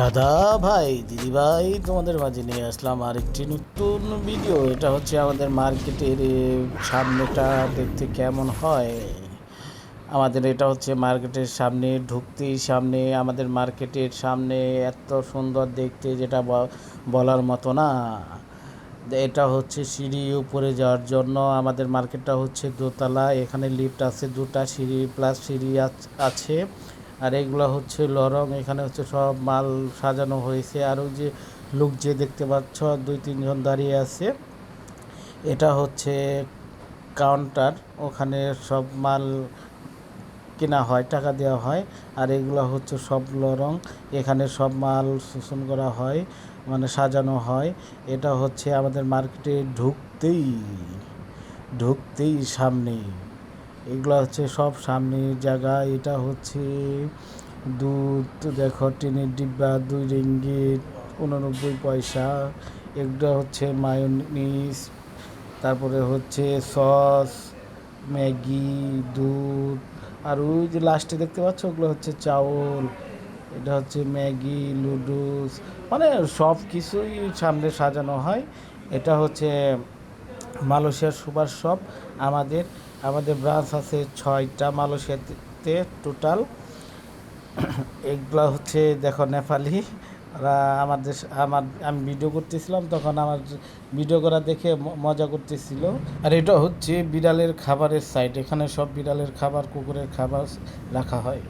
দাদা ভাই দিদি ভাই তোমাদের মাঝে নিয়ে আসলাম আরেকটি নতুন ভিডিও এটা হচ্ছে আমাদের মার্কেটের সামনেটা দেখতে কেমন হয়। আমাদের এটা হচ্ছে মার্কেটের সামনে ঢুকতেই সামনে, আমাদের মার্কেটের সামনে এত সুন্দর দেখতে যেটা বলার মতো না। এটা হচ্ছে সিঁড়ি উপরে যাওয়ার জন্য আমাদের মার্কেটটা হচ্ছে দোতলা, এখানে লিফট আছে দুটা সিঁড়ি প্লাস সিঁড়ি আছে। আর এগুলো হচ্ছে লরং, এখানে হচ্ছে সব মাল সাজানো হয়েছে। আর ওই যে লোক যে দেখতে পাচ্ছ, দুই তিনজন দাঁড়িয়ে আছে। এটা হচ্ছে কাউন্টার, ওখানে সব মাল কেনা হয়, টাকা দেওয়া হয়। আর এগুলো হচ্ছে সব লরং, এখানে সব মাল শোষণ করা হয় মানে সাজানো হয়। এটা হচ্ছে আমাদের মার্কেটে ঢুকতেই ঢুকতেই সামনে এগুলো হচ্ছে সব সামনের জায়গা। এটা হচ্ছে দুধ, দেখো, টিনের ডিব্বা, দুই রিঙ্গিট উননব্বই পয়সা। এগুলো হচ্ছে মায়োনিস তারপরে হচ্ছে সস, ম্যাগি, দুধ। আর ওই যে লাস্টে দেখতে পাচ্ছ, ওগুলো হচ্ছে চাউল। এটা হচ্ছে ম্যাগি লুডুস মানে সব কিছুই সামনে সাজানো হয়। এটা হচ্ছে মালয়েশিয়ার সুপার শপ। আমাদের আমাদের ব্রাঞ্চ আছে ছয়টা মালয়েশিয়াতে টোটাল এগুলো হচ্ছে, দেখো নেপালি। ওরা আমাদের আমার, আমি ভিডিও করতেছিলাম, তখন আমার ভিডিও করা দেখে মজা করতেছিল। আর এটা হচ্ছে বিড়ালের খাবারের সাইট এখানে সব বিড়ালের খাবার, কুকুরের খাবার রাখা হয়।